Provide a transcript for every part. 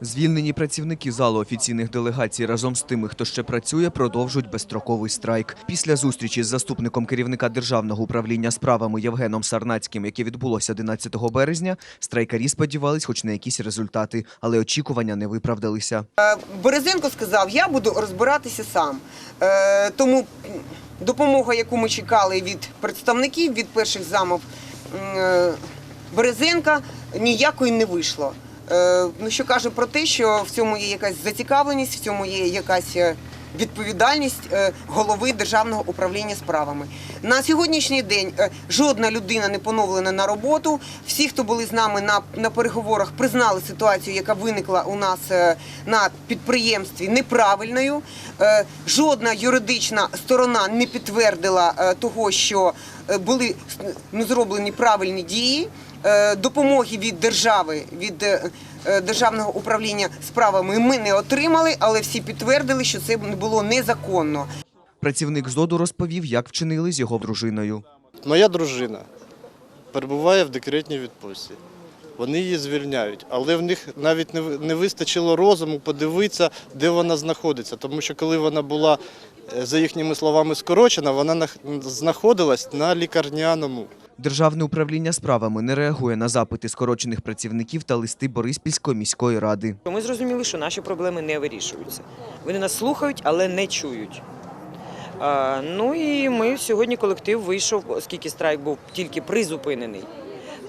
Звільнені працівники залу офіційних делегацій разом з тими, хто ще працює, продовжують безстроковий страйк. Після зустрічі з заступником керівника державного управління справами Євгеном Сарнацьким, яке відбулося 11 березня, страйкарі сподівались, хоч на якісь результати, але очікування не виправдалися. Березенко сказав, я буду розбиратися сам. Е, тому допомога, яку ми чекали від представників, від перших замов е, Березенка, ніякої не вийшло. Е, ну, що каже про те, що в цьому є якась зацікавленість, в цьому є якась е, відповідальність е, голови державного управління справами. На сьогоднішній день жодна людина не поновлена на роботу. Всі, хто були з нами на, на переговорах, признали ситуацію, яка виникла у нас на підприємстві, неправильною. Жодна юридична сторона не підтвердила того, що були ну, зроблені правильні дії. Е, Допомоги від держави, від е, е, державного управління справами ми не отримали, але всі підтвердили, що це було незаконно. Працівник ЗОДу розповів, як вчинили з його дружиною. Моя дружина перебуває в декретній відпустці. Вони її звільняють, але в них навіть не ви- не вистачило розуму подивитися, де вона знаходиться. Тому що коли вона була, е, за їхніми словами, скорочена, вона знаходилась на лікарняному. Державне управління справами не реагує на запити скорочених працівників та листи Бориспільської міської ради. Ми зрозуміли, що наші проблеми не вирішуються. Вони нас слухають, але не чують. Ну і ми сьогодні колектив вийшов, оскільки страйк був тільки призупинений.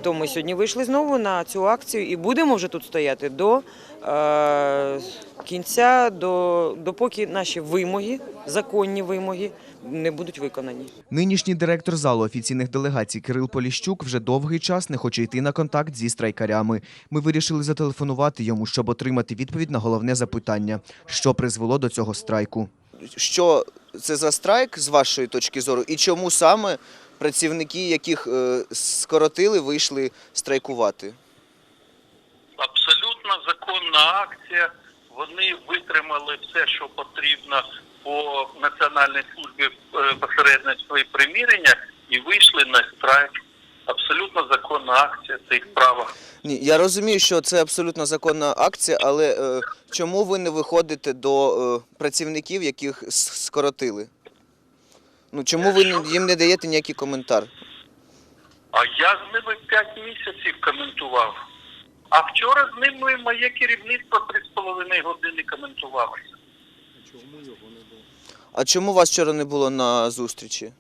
То ми сьогодні вийшли знову на цю акцію і будемо вже тут стояти до е, кінця, до, допоки наші вимоги, законні вимоги, не будуть виконані. Нинішній директор залу офіційних делегацій Кирил Поліщук вже довгий час не хоче йти на контакт зі страйкарями. Ми вирішили зателефонувати йому, щоб отримати відповідь на головне запитання, що призвело до цього страйку. Що це за страйк з вашої точки зору, і чому саме працівники, яких е, скоротили, вийшли страйкувати? абсолютно законна акція. Вони витримали все, що потрібно по Національній службі е, посередництва і примірення, і вийшли на страйк. Абсолютно законна акція, це їх право. Ні, я розумію, що це абсолютно законна акція, але е, чому ви не виходите до е, працівників, яких скоротили? Ну чому ви не- їм не даєте ніякий коментар? А я з ними 5 місяців коментував. А вчора з ними моє керівництво 3,5 години коментувало. А чому вас вчора не було на зустрічі?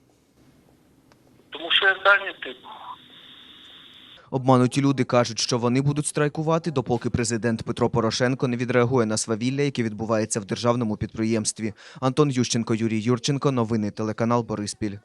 Тому що я зайнятий був. Обмануті люди кажуть, що вони будуть страйкувати, допоки президент Петро Порошенко не відреагує на свавілля, яке відбувається в державному підприємстві. Антон Ющенко, Юрій Юрченко. Новини телеканал Бориспіль.